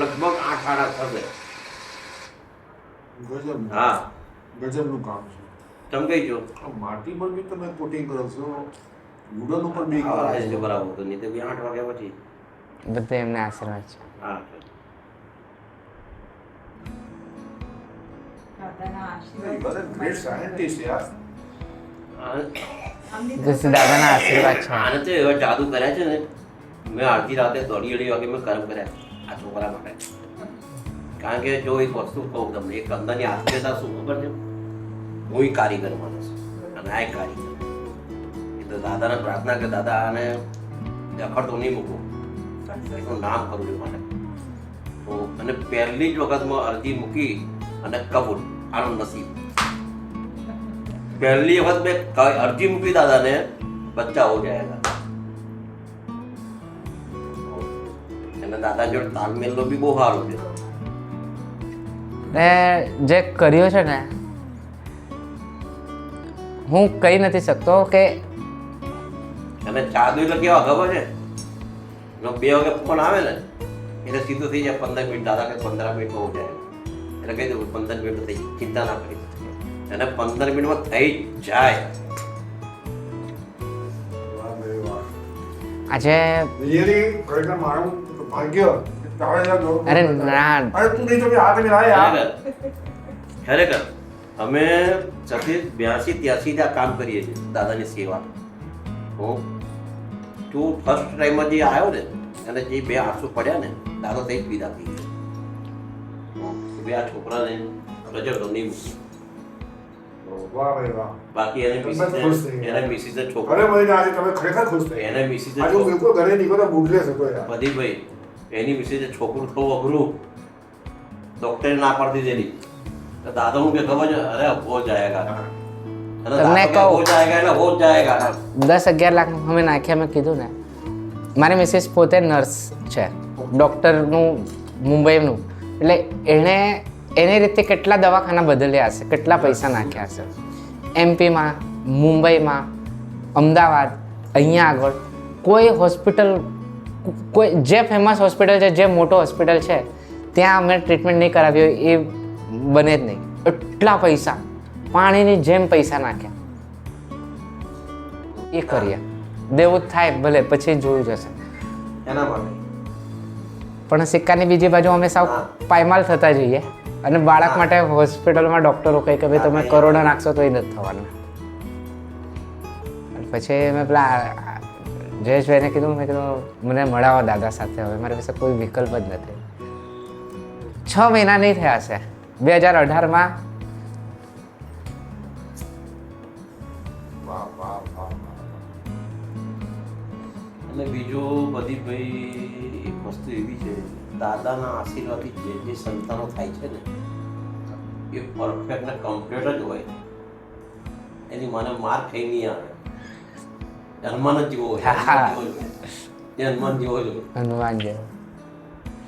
લગભગ આઠ આડા થશે ગજબ હા. ગજબનું કામ છે. તમે કઈ જો માટી પર બી તમે કોટિંગ કરો છો. વુડન ઉપર બી કરો છો. બરાબર તો નહીં તો બી આઠ વાગ્યા પછી. બધે એમને આશીર્વાદ છે. હા દાદાના આશીર્વાદ છે. આને તો એવા જાદુ કર્યા છે ને. મેં અડધી રાતે દોઢી અઢી વાગે મેં કર્મ કર્યા. આ છોકરા માટે કારણ કે જો એક વસ્તુ કહું તમને, એક અંદરની આત્મીયતા શું ખબર છે? હું એ કારીગર માણસ અને આ કારીગર. એ તો દાદાને પ્રાર્થના કે દાદા આને દખડતો નહીં મૂકું. એનું નામ કરું છું માટે તો અને પહેલી જ વખતમાં અરજી મૂકી અને કબૂલ, આનો નસીબ. પહેલી વખત મેં અરજી મૂકી દાદાને, બચ્ચા હો જાયેગા. દાદા જોડે તાલમેલનો બી બહુ સારો છે. ને જે કર્યું છે ને હું કહી નથી શકતો કે અને જાદુ એટલે કેવા ખબર છે? જો બે વાગે ફોન આવે ને એટલે સીધું થઈ જાય પંદર મિનિટ. દાદા કે પંદર મિનિટ બહુ જાય એટલે કહી દઉં પંદર મિનિટ થઈ. ચિંતા ના કરી અને પંદર મિનિટમાં થઈ જાય. આજે રિયલી ખરેખર મારું ભાગ્ય. અરે ના. અરે તું નહીં તો કે હાથ મિલાય યાર. ખરેખર. અમે સતી બ્યાસી ત્યાસી આ કામ કરીએ છીએ દાદાની સેવા. હું. તું ફર્સ્ટ ટાઈમમાં જે આવ્યો ને અને જે બે આંસુ પડ્યા ને દાદા થઈ જ વિદા થઈ બે આ છોકરાને રજડતો નહીં મૂકી. વાહ બાકી એને મિસિસ એને મિસિસ અરે છોકરો. ભાઈ આજે તમે ખરેખર ખુશ થઈ એને મિસિસ આજે બિલકુલ ઘરે નીકળો ભૂખલેસ હતો યાર. બધી ભાઈ એની મિસિસ છોકરું થવું અઘરું ડોક્ટરે ના પાડતી દેલી તો દાદા હું કે ખબર છે? અરે હો જાયેગા. તમને કહું. હો જાયેગા એટલે હો જાયેગા. દસ અગિયાર લાખ અમે નાખ્યા મેં કીધું ને. મારી મિસિસ પોતે નર્સ છે. ડૉક્ટરનું મુંબઈનું. એટલે એણે એની રીતે કેટલા દવાખાના બદલ્યા હશે કેટલા પૈસા નાખ્યા હશે? એમપીમાં મુંબઈમાં અમદાવાદ અહીંયા આગળ કોઈ હોસ્પિટલ કોઈ જે ફેમસ હોસ્પિટલ છે જે મોટો હોસ્પિટલ છે ત્યાં અમે ટ્રીટમેન્ટ નહીં કરાવી હોય એ બને જ નહીં. એટલા પૈસા પાણીની જેમ પૈસા નાખ્યા. એ કરીએ. દેવું થાય ભલે પછી જોયું જશે એના માટે પણ સિક્કાની બીજી બાજુ અમે સાવ પાયમાલ થતા જઈએ. અને બાળક માટે હોસ્પિટલમાં ડૉક્ટરો કહે કે ભાઈ તમે કરોડો નાખશો તો એ નથી થવાનું. પછી અમે પેલા જયેશભાઈને કીધું, મેં કીધું, મને મળાવો દાદા સાથે, હવે મારી પાસે કોઈ વિકલ્પ જ નથી. છ મહિના નહીં થયા છે. બે હજાર અઢારમાં. અને બીજું બધી ભાઈ એક વસ્તુ એવી છે, દાદાના આશીર્વાદથી જે જે સંતાનો થાય છે ને, એ પરફેક્ટ ને કમ્પ્લીટ જ હોય. એની મને માર ખાઈ નહીં આવે. હનુમાન જ જેવો હોય. હનુમાન જેવો હોય. હનુમાન જેવો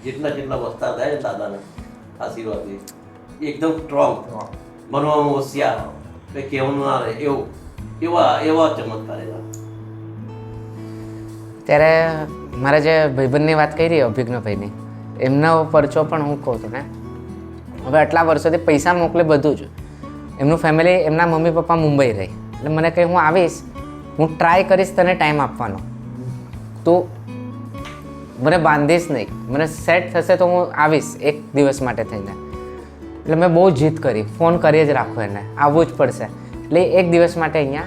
જેટલા જેટલા વસ્તા થાય ને દાદાના આશીર્વાદથી એકદમ સ્ટ્રોંગ બનવામાં હોશિયાર કે કહેવાનું ના રહે એવું એવા એવા ચમત્કાર એવા ત્યારે મારા જે ભાઈબંધની વાત કરી અભિજ્ઞભાઈની એમનો પરચો પણ હું કહું છું ને હવે આટલા વર્ષોથી પૈસા મોકલે બધું જ એમનું ફેમિલી એમના મમ્મી પપ્પા મુંબઈ રહી એટલે મને કંઈ હું આવીશ હું ટ્રાય કરીશ તને ટાઈમ આપવાનો. તું મને બાંધીશ નહીં. મને સેટ થશે તો હું આવીશ એક દિવસ માટે થઈને. એટલે મેં બહુ જીદ કરી. ફોન કરી જ રાખો એને. આવવું જ પડશે. એટલે એક દિવસ માટે અહીંયા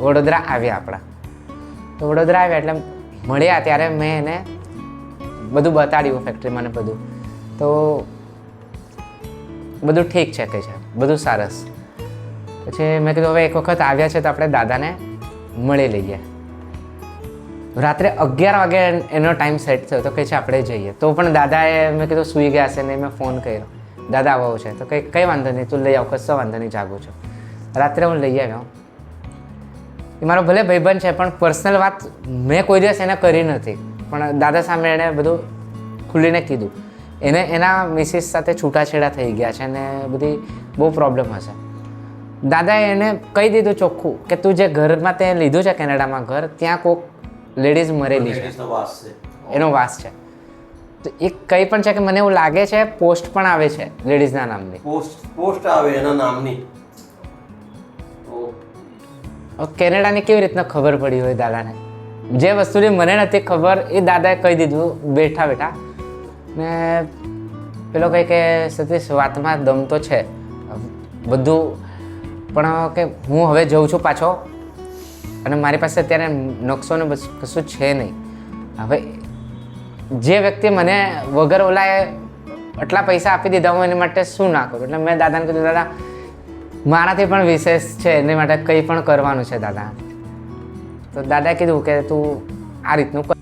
વડોદરા આવ્યા આપણા. તો વડોદરા આવ્યા એટલે મળ્યા ત્યારે મેં એને બધું બતાડ્યું ફેક્ટરીમાં ને બધું. તો બધું ઠીક છે કે છે. બધું સરસ. પછી મેં કીધું, હવે એક વખત આવ્યા છે તો આપણે દાદાને મળી લઈએ. રાત્રે અગિયાર વાગે એનો ટાઈમ સેટ થયો તો કહે છે આપણે જઈએ. તો પણ દાદાએ મેં કીધું સૂઈ ગયા છે ને મેં ફોન કર્યો. દાદા આવો છે. તો કંઈ કંઈ વાંધો નહીં, તું લઈ આવ, કશો વાંધો નહીં, જાગું છું. રાત્રે હું લઈ આવ્યો. એ મારો ભલે ભાઈબંધ છે, પણ પર્સનલ વાત મેં કોઈ દિવસ એને કરી નથી. પણ દાદા સામે એણે બધું ખુલીને કીધું. એને એના મિસિસ સાથે છૂટાછેડા થઈ ગયા છે અને બધી બહુ પ્રોબ્લેમ હશે. દાદાએ એને કહી દીધું ચોખ્ખું કે તું જે ઘરમાં તે લીધું છે કેનેડામાં ઘર ત્યાં કોક લેડીઝ મરેલી છે. એનો વાસ છે. તો એ કંઈ પણ છે કે મને એવું લાગે છે પોસ્ટ પણ આવે છે લેડીઝના નામની. પોસ્ટ પોસ્ટ આવે એના નામની. કેનેડાની કેવી રીતના ખબર પડી હોય દાદાને? જે વસ્તુની મને નથી ખબર એ દાદાએ કહી દીધું બેઠા બેઠા. ને પેલો કહે કે સતીશ વાતમાં દમ તો છે. બધું પણ કે હું હવે જઉં છું પાછો. અને મારી પાસે અત્યારે નકશો ને કશું છે નહીં. હવે જે વ્યક્તિ મને વગર ઓલાએ આટલા પૈસા આપી દીધા હું એની માટે શું ના કરું? એટલે મેં દાદાને કીધું, દાદા, મારાથી પણ વિશેષ છે, એની માટે કંઈ પણ કરવાનું છે, દાદા. તો દાદાએ કીધું કે તું આ રીતનું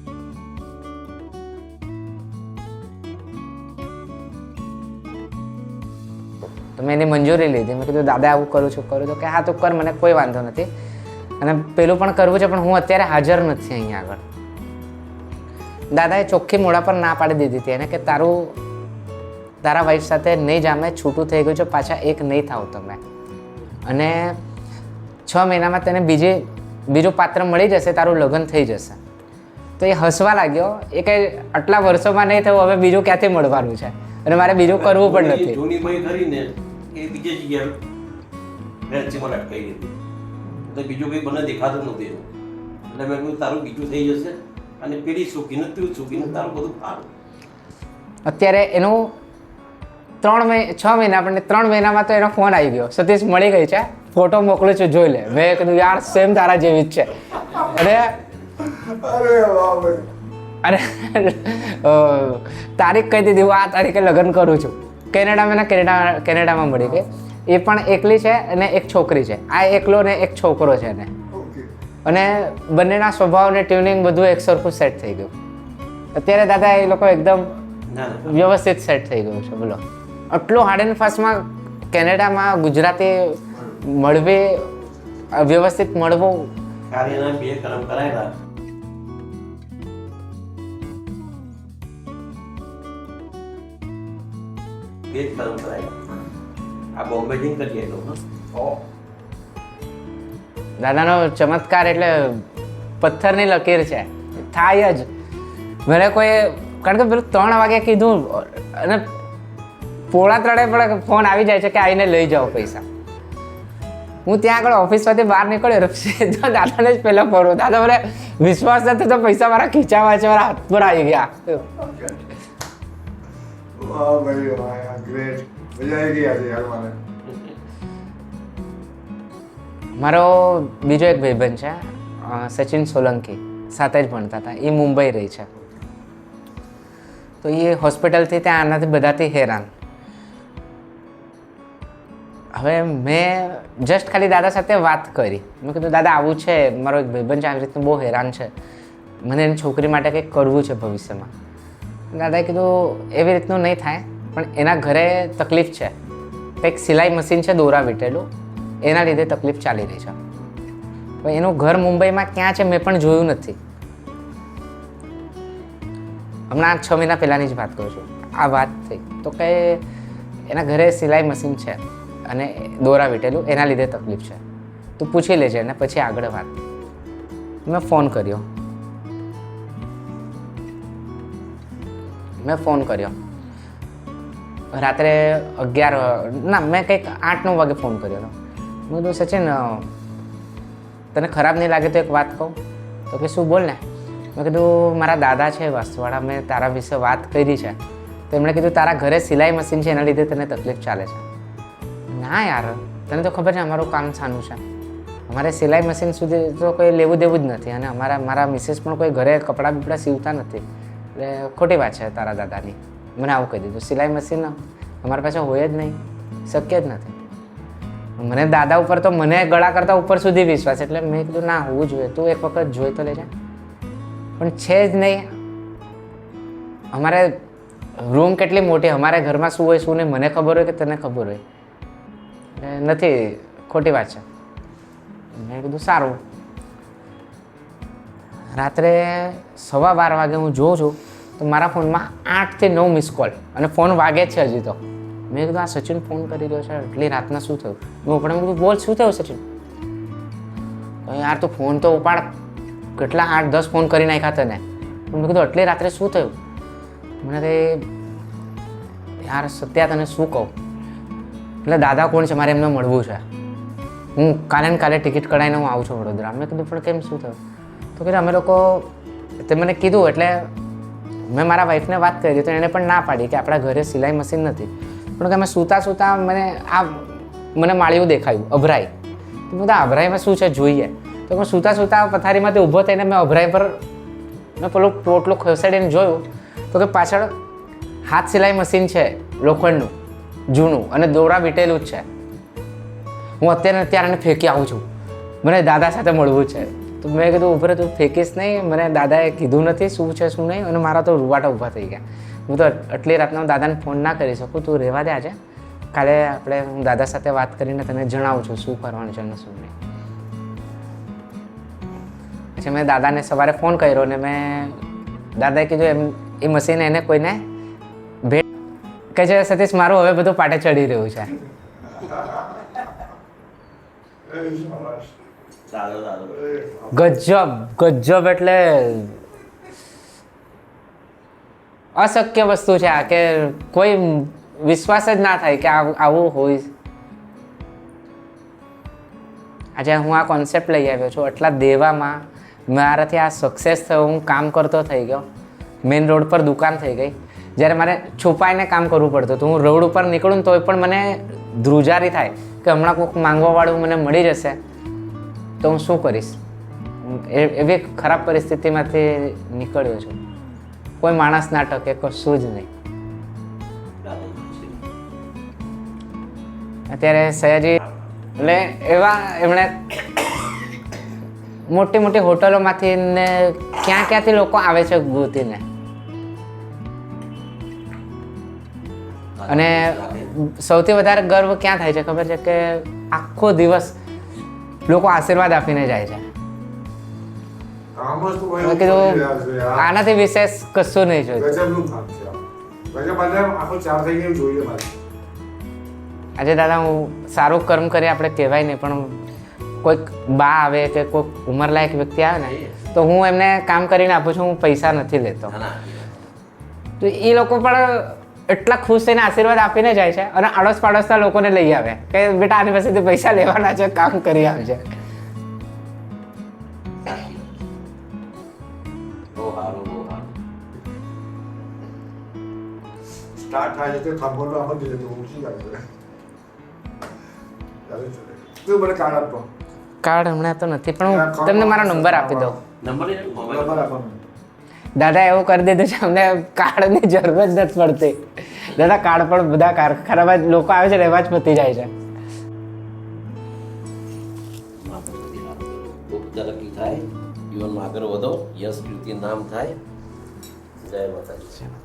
તો મેં એની મંજૂરી લીધી. મેં કીધું દાદા આવું કરું છું કરું છું. કે હા તું કર મને કોઈ વાંધો નથી. અને પેલું પણ કરવું છે પણ હું અત્યારે હાજર નથી અહીંયા આગળ. દાદાએ ચોખ્ખી મોડા પર ના પાડી દીધી હતી એને કે તારું તારા વાઈફ સાથે નહીં જામે છૂટું થઈ ગયું છે પાછા એક નહીં થાવ તમે. અને છ મહિનામાં તેને બીજી બીજું પાત્ર મળી જશે તારું લગ્ન થઈ જશે. તો એ હસવા લાગ્યો. એ કંઈ આટલા વર્ષોમાં નહીં થયું હવે બીજું ક્યાંથી મળવાનું છે? અને મારે બીજું કરવું પણ નથી. એ બીજે જગ્યાએ રેન્ચીમાં લટકાઈ દીધી. એટલે બીજું કંઈ મને દેખાતું નહોતું એનું એટલે મેં કહ્યું તારું બીજું થઈ જશે અને પેલી સુખીને તું સુખીને તારું બધું સારું. અત્યારે એનું ત્રણ મહિના છ મહિના પણ ત્રણ મહિનામાં તો એનો ફોન આવી ગયો. સતીશ મળી ગઈ છે. ફોટો મોકલું છું જોઈ લે. મેં કીધું યાર સેમ તારા જેવી જ છે. અને અરે તારીખ કહી દીધી. હું આ તારીખે લગ્ન કરું છું. કેનેડામાં ને કેનેડા કેનેડામાં મળી ગઈ. એ પણ એકલી છે અને એક છોકરી છે. આ એકલો ને એક છોકરો છે ને અને બંનેના સ્વભાવ ને ટ્યુનિંગ બધું એક સરખું સેટ થઈ ગયું. અત્યારે દાદા એ લોકો એકદમ વ્યવસ્થિત સેટ થઈ ગયું છે. બોલો. આટલું હાર્ડ એન્ડ ફાસ્ટમાં કેનેડામાં ગુજરાતી મળવી વ્યવસ્થિત મળવું કાર્યના બે કર્મ કરાયેલા બે જ કરાયેલા આ બોમ્બેટિંગ કરીએ તો ઓ. દાદાનો ચમત્કાર એટલે પથ્થરની લકીર છે. થાય જ. મને કોઈ કારણ કે પેલું ત્રણ વાગે કીધું અને પોળા ત્રણે પણ ફોન આવી જાય છે કે આવીને લઈ જાઓ પૈસા. હું ત્યાં આગળ ઓફિસમાંથી બહાર નીકળ્યો તો દાદાને જ પહેલાં ફોન દાદા મને વિશ્વાસ નથી તો પૈસા મારા ખીચાવા છે મારા હાથ પર આવી ગયા. ભાઈ ગ્રેટ મજા આવી ગઈ આજે યાર મને મારો બીજો એક ભાઈબંધ છે સચિન સોલંકી. સાથે જ ભણતા હતા. એ મુંબઈ રહી છે. તો એ હોસ્પિટલથી ત્યાં આનાથી બધાથી હેરાન. હવે મેં જસ્ટ ખાલી દાદા સાથે વાત કરી. મેં કીધું, દાદા, આવું છે. મારો એક ભાઈબંધ છે. આવી રીતનું બહુ હેરાન છે. મને એની છોકરી માટે કંઈક કરવું છે ભવિષ્યમાં. દાદાએ કીધું, એવી રીતનું નહીં થાય, પણ એના ઘરે તકલીફ છે. કંઈક સિલાઈ મશીન છે દોરા વીટેલું. એના લીધે તકલીફ ચાલી રહી છે. પણ એનું ઘર મુંબઈમાં ક્યાં છે મેં પણ જોયું નથી. હમણાં છ મહિના પહેલાંની જ વાત કરું છું. આ વાત થઈ. તો કે એના ઘરે સિલાઈ મશીન છે અને દોરા વીટેલું, એના લીધે તકલીફ છે. તું પૂછી લેજે અને પછી આગળ વાત. મેં ફોન કર્યો. મેં ફોન કર્યો. રાત્રે અગિયાર ના, મેં કંઈક આઠ, નવ વાગે ફોન કર્યો હતો. મેં કીધું, સચિન તને ખરાબ નહીં લાગે તો એક વાત કહું. તો કે, શું બોલ ને? મેં કીધું, મારા દાદા છે વાસ્તુવાળા, મેં તારા વિશે વાત કરી છે. તો એમણે કીધું, તારા ઘરે સિલાઈ મશીન છે, એના લીધે તને તકલીફ ચાલે છે. ના યાર, તને તો ખબર છે અમારું કામ સાનું છે. અમારે સિલાઈ મશીન સુધી તો કોઈ લેવું દેવું જ નથી અને અમારા, મારા મિસિસ પણ કોઈ ઘરે કપડાં બીપડા સીવતા નથી. એટલે ખોટી વાત છે તારા દાદાની. મને આવું કહી દીધું. સિલાઈ મશીન અમારી પાસે હોય જ નહીં. શક્ય જ નથી. મને દાદા ઉપર તો મને ગળા કરતાં ઉપર સુધી વિશ્વાસ એટલે મેં કીધું, ના, હોવું જોઈએ. તું એક વખત જોઈ તો લેજે. પણ છે જ નહીં. અમારે રૂમ કેટલી મોટી. અમારા ઘરમાં શું હોય, શું નહીં, મને ખબર હોય કે તને ખબર હોય. નથી, ખોટી વાત છે. મેં કીધું, સારું. રાત્રે સવા બાર વાગે હું જોઉં છું, તો મારા ફોનમાં આઠથી નવ મિસ કોલ અને ફોન વાગે છે હજી તો. મેં કીધું, આ સચિન ફોન કરી રહ્યો છે, એટલી રાતના શું થયું? મેં ઉપડે કીધું, બોલ, શું થયું સચિન? યાર, તો ફોન તો ઉપાડ. કેટલા આઠ, દસ ફોન કરી નાખ્યા તને. મેં કીધું, એટલી રાત્રે શું થયું? મને તે યાર, સત્યા તને શું કહું? એટલે દાદા કોણ છે? મારે એમને મળવું છે. હું કાલે ને કાલે ટિકિટ કઢાવીને હું આવું છું વડોદરા. મેં કીધું, પણ કેમ શું થયું? તો કીધું અમે લોકો તે મને કીધું એટલે મેં મારા વાઈફને વાત કરી તો એણે પણ ના પાડી કે આપણા ઘરે સિલાઈ મશીન નથી. પણ કે અમે સૂતા સૂતા મને આ મને માળીઓ દેખાયું, અભરાઈ. તો બધા અભરાઈમાં શું છે? જોઈએ. તો હું સૂતા સૂતા પથારીમાંથી ઊભો થઈને મેં અભરાઈ પર મેં પેલો પોટલું ખસેડીને જોયું. તો કે પાછળ હાથ સિલાઈ મશીન છે, લોખંડનું, જૂનું અને દોરા વીટેલું જ છે. હું અત્યારે અત્યારે ફેંકી આવું છું. મને દાદા સાથે મળવું છે. તો મેં કીધું ઉભરે તું, ફેંકીશ નહીં. મને દાદાએ કીધું નથી, શું છે, શું નહીં? અને મારા તો રૂવાટા ઊભા થઈ ગયા. હું તો આટલી રાતના હું દાદાને ફોન ના કરી શકું. તું રહેવા દે આજે. કાલે આપણે હું દાદા સાથે વાત કરીને તને જણાવું છું શું કરવાનું છે અને શું નહીં. પછી મેં દાદાને સવારે ફોન કર્યો ને મેં દાદાએ કીધું, એમ, એ મશીન એને કોઈને ભેટ કહે છે, સતીશ, મારું હવે બધું પાટે ચડી રહ્યું છે. ગજબ ગજબ એટલે અશક્ય વસ્તુ છે આ કે કોઈ વિશ્વાસ જ ના થાય કે આવું હોય. આજે હું આ કોન્સેપ્ટ લઈ આવ્યો છું. એટલા દેવામાં મારાથી આ સક્સેસ થયો. હું કામ કરતો થઈ ગયો. મેઇન રોડ પર દુકાન થઈ ગઈ. જ્યારે મારે છુપાઈને કામ કરવું પડતું હતું. હું રોડ ઉપર નીકળું તોય પણ મને ધ્રુજારી થાય કે હમણાં કોઈક માંગવાવાળું મને મળી જશે. તો હું શું કરીશ? એવી ખરાબ પરિસ્થિતિમાંથી નીકળ્યો છું. કોઈ માણસ ના ટકે કશું જ નહીં. અત્યારે સયાજી એટલે એવા એમણે મોટી મોટી હોટલોમાંથી ને ક્યાં ક્યાંથી લોકો આવે છે ગોતીને? અને સૌથી વધારે ગર્વ ક્યાં થાય છે? ખબર છે કે આખો દિવસ લોકો આશીર્વાદ આપીને જાય છે. મેં કીધું આનાથી વિશેષ કશું નહીં જોયું. આજે દાદા હું સારું કર્મ કરી આપણે કહેવાય નહીં પણ કોઈક બા આવે કે કોઈક ઉંમરલાયક વ્યક્તિ આવે ને તો હું એમને કામ કરીને આપું છું હું પૈસા નથી લેતો. તો એ લોકો પણ એટલા ખુશ થઈને આશીર્વાદ આપીને જાય છે અને આડોશ પાડોશના લોકોને લઈ આવે કે બેટા આની પાસેથી પૈસા લેવાના છે કામ કરી આવજે સ્ટાર્ટ થાય છે ચાલે તું મને કાર્ડ હમણાં તો નથી પણ હું તમને મારો નંબર આપી દઉં. નંબર નંબર આપવાનો દાદા એવું કરી દીધું છે અમને કાર્ડની જરૂર જ નથી પડતી. દાદા કાર્ડ પણ બધા કાર ખરાબ જ લોકો આવે છે ને એવા જ પતી જાય છે. થાય. જીવનમાં આગળ વધો. યશ કીર્તિ નામ થાય. જય માતાજી.